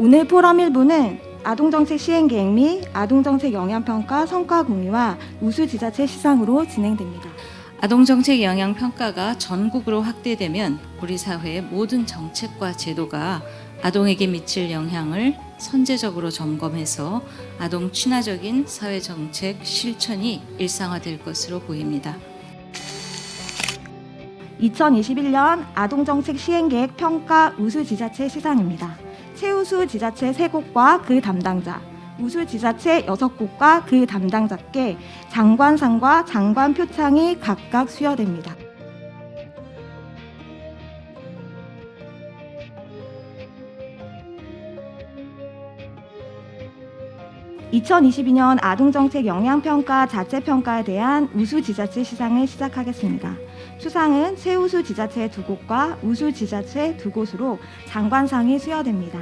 오늘 포럼 1부는 아동정책 시행 계획 및 아동정책 영향평가 성과 공유와 우수 지자체 시상으로 진행됩니다. 아동정책 영향 평가가 전국으로 확대되면 우리 사회의 모든 정책과 제도가 아동에게 미칠 영향을 선제적으로 점검해서 아동 친화적인 사회 정책 실천이 일상화될 것으로 보입니다. 2021년 아동정책 시행계획 평가 우수 지자체 시상입니다. 최우수 지자체 3곳과 그 담당자, 우수 지자체 6곳과 그 담당자께 장관상과 장관 표창이 각각 수여됩니다. (2022년) 아동정책 영향평가 자체평가에 대한 우수 지자체 시상을 시작하겠습니다. 수상은 최우수 지자체 두 곳과 우수 지자체 두 곳으로 장관상이 수여됩니다.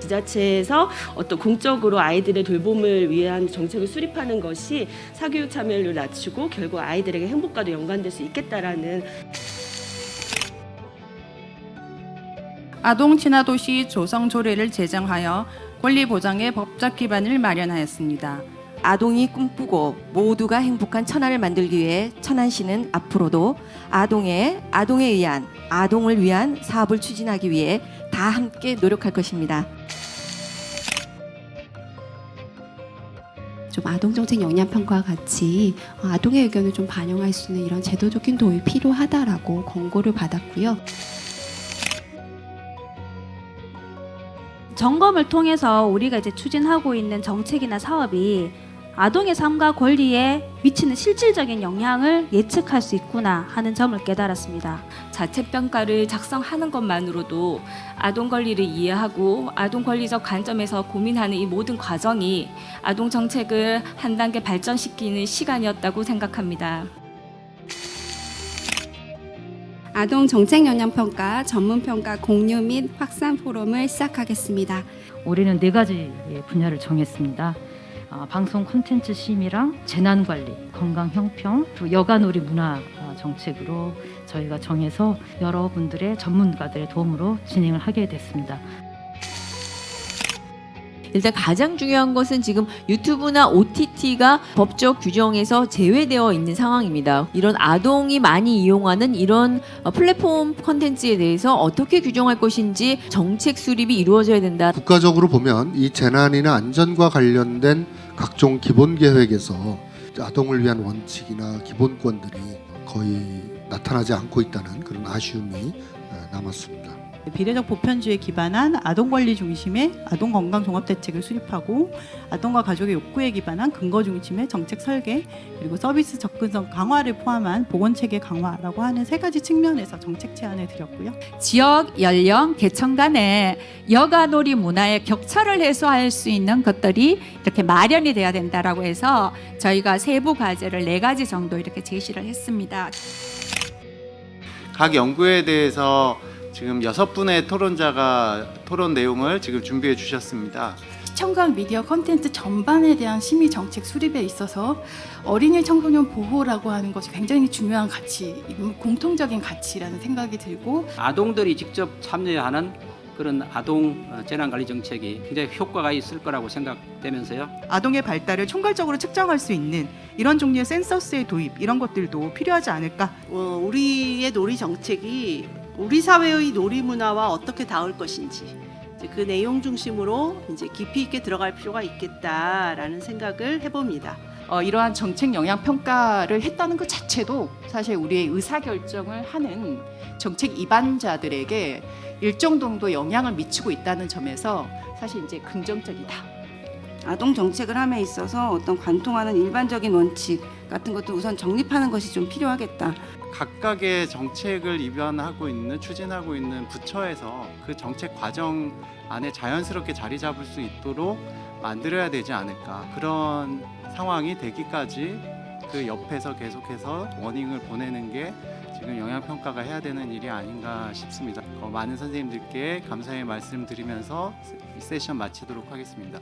지자체에서 어떤 공적으로 아이들의 돌봄을 위한 정책을 수립하는 것이 사교육 참여율을 낮추고 결국 아이들에게 행복과도 연관될 수 있겠다라는 아동 친화 도시 조성 조례를 제정하여 권리 보장의 법적 기반을 마련하였습니다. 아동이 꿈꾸고 모두가 행복한 천안을 만들기 위해 천안시는 앞으로도 아동의 아동에 의한 아동을 위한 사업을 추진하기 위해 다 함께 노력할 것입니다. 좀 아동정책 영향평가와 같이 어, 아동의 의견을 좀 반영할 수 있는 이런 제도적인 도움이 필요하다라고 권고를 받았고요. 점검을 통해서 우리가 이제 추진하고 있는 정책이나 사업이 아동의 삶과 권리에 미치는 실질적인 영향을 예측할 수 있구나 하는 점을 깨달았습니다. 자체평가를 작성하는 것만으로도 아동 권리를 이해하고 아동 권리적 관점에서 고민하는 이 모든 과정이 아동 정책을 한 단계 발전시키는 시간이었다고 생각합니다. 아동 정책 영향 평가 전문 평가 공유 및 확산 포럼을 시작하겠습니다. 올해는 네 가지 분야를 정했습니다. 아, 방송 콘텐츠 심의랑 재난 관리, 건강 형평, 그리고 여가놀이 문화 아, 정책으로 저희가 정해서 여러분들의 전문가들의 도움으로 진행을 하게 됐습니다. 일단 가장 중요한 것은 지금 유튜브나 OTT가 법적 규정에서 제외되어 있는 상황입니다. 이런 아동이 많이 이용하는 이런 어, 플랫폼 컨텐츠에 대해서 어떻게 규정할 것인지 정책 수립이 이루어져야 된다. 국가적으로 보면 이 재난이나 안전과 관련된 각종 기본 계획에서 아동을 위한 원칙이나 기본권들이 거의 나타나지 않고 있다는 그런 아쉬움이 어, 남았습니다. 비례적 보편주의에 기반한 아동 권리 중심의 아동 건강 종합 대책을 수립하고 아동과 가족의 욕구에 기반한 근거 중심의 정책 설계 그리고 서비스 접근성 강화를 포함한 보건 체계 강화라고 하는 세 가지 측면에서 정책 제안을 드렸고요. 지역, 연령, 계층 간의 여가놀이 문화의 격차를 해소할 수 있는 것들이 이렇게 마련이 돼야 된다라고 해서 저희가 세부 과제를 네 가지 정도 이렇게 제시를 했습니다. 각 연구에 대해서 지금 여섯 분의 토론자가 토론 내용을 지금 준비해 주셨습니다. 시청각 미디어 컨텐츠 전반에 대한 심의 정책 수립에 있어서 어린이 청소년 보호라고 하는 것이 굉장히 중요한 가치, 공통적인 가치라는 생각이 들고 아동들이 직접 참여하는 그런 아동 어, 재난관리 정책이 굉장히 효과가 있을 거라고 생각되면서요. 아동의 발달을 총괄적으로 측정할 수 있는 이런 종류의 센서스의 도입 이런 것들도 필요하지 않을까 어, 우리의 놀이 정책이 우리 사회의 놀이 문화와 어떻게 닿을 것인지 이제 그 내용 중심으로 이제 깊이 있게 들어갈 필요가 있겠다라는 생각을 해봅니다. 어, 이러한 정책 영향 평가를 했다는 것 자체도 사실 우리의 의사 결정을 하는 정책 입안자들에게 일정 정도 영향을 미치고 있다는 점에서 사실 이제 긍정적이다. 아동 정책을 함에 있어서 어떤 관통하는 일반적인 원칙 같은 것도 우선 정립하는 것이 좀 필요하겠다. 각각의 정책을 입안하고 있는 추진하고 있는 부처에서 그 정책 과정 안에 자연스럽게 자리 잡을 수 있도록 만들어야 되지 않을까 그런 상황이 되기까지 그 옆에서 계속해서 워닝을 보내는 게 지금 영향 평가가 해야 되는 일이 아닌가 싶습니다. 어, 많은 선생님들께 감사의 말씀 드리면서 세션 마치도록 하겠습니다.